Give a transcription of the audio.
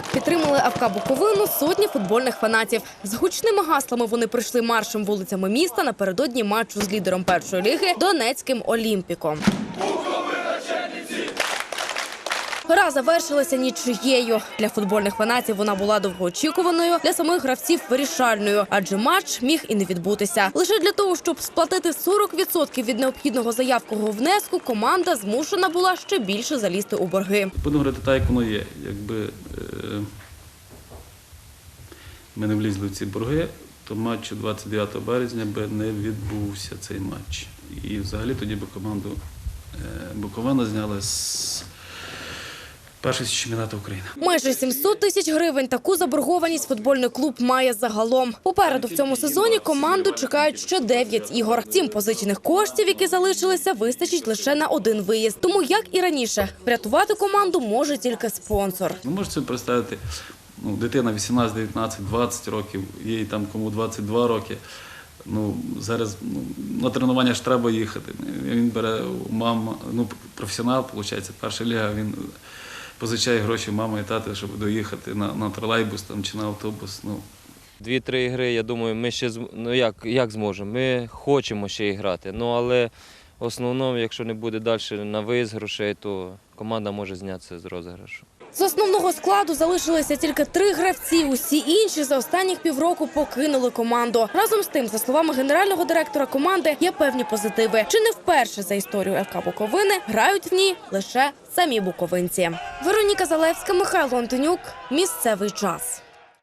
Так підтримали АФК Буковину сотні футбольних фанатів. З гучними гаслами вони прийшли маршем вулицями міста напередодні матчу з лідером першої ліги Донецьким Олімпіком. Гра завершилася нічиєю. Для футбольних фанатів вона була довгоочікуваною, для самих гравців вирішальною, адже матч міг і не відбутися. Лише для того, щоб сплатити 40% від необхідного заявкового внеску, команда змушена була ще більше залізти у борги. Будемо говорити так, як воно є. Якби е, ми не влізли в ці борги, то матч 29 березня би не відбувся цей матч. І взагалі тоді би команду е, Буковина зняли з першого чемпіонату України. Майже 700 тисяч гривень таку заборгованість футбольний клуб має загалом. Попереду в цьому сезоні команду чекають ще 9 ігор. Втім, позичених коштів, які залишилися, вистачить лише на один виїзд. Тому, як і раніше, врятувати команду може тільки спонсор. Ви можете собі представити, ну, дитина 18, 19, 20 років, їй там кому 22 роки. Ну, зараз ну, на тренування ж треба їхати. Він бере у мами, ну, професіонал, виходить, перша ліга, він позичає гроші мами і тати, щоб доїхати на, на тролейбус там, чи на автобус. Ну, Дві-три ігри, я думаю, ми ще ну як, як зможемо. Ми хочемо ще і грати. Ну але в основному, якщо не буде далі на виїзд грошей, то команда може знятися з розіграшу. З основного складу залишилися тільки три гравці. Усі інші за останніх півроку покинули команду. Разом з тим, за словами генерального директора команди, є певні позитиви. Чи не вперше за історію ФК Буковини грають в ній лише самі буковинці. Вероніка Залевська, Михайло Антонюк. Місцевий час.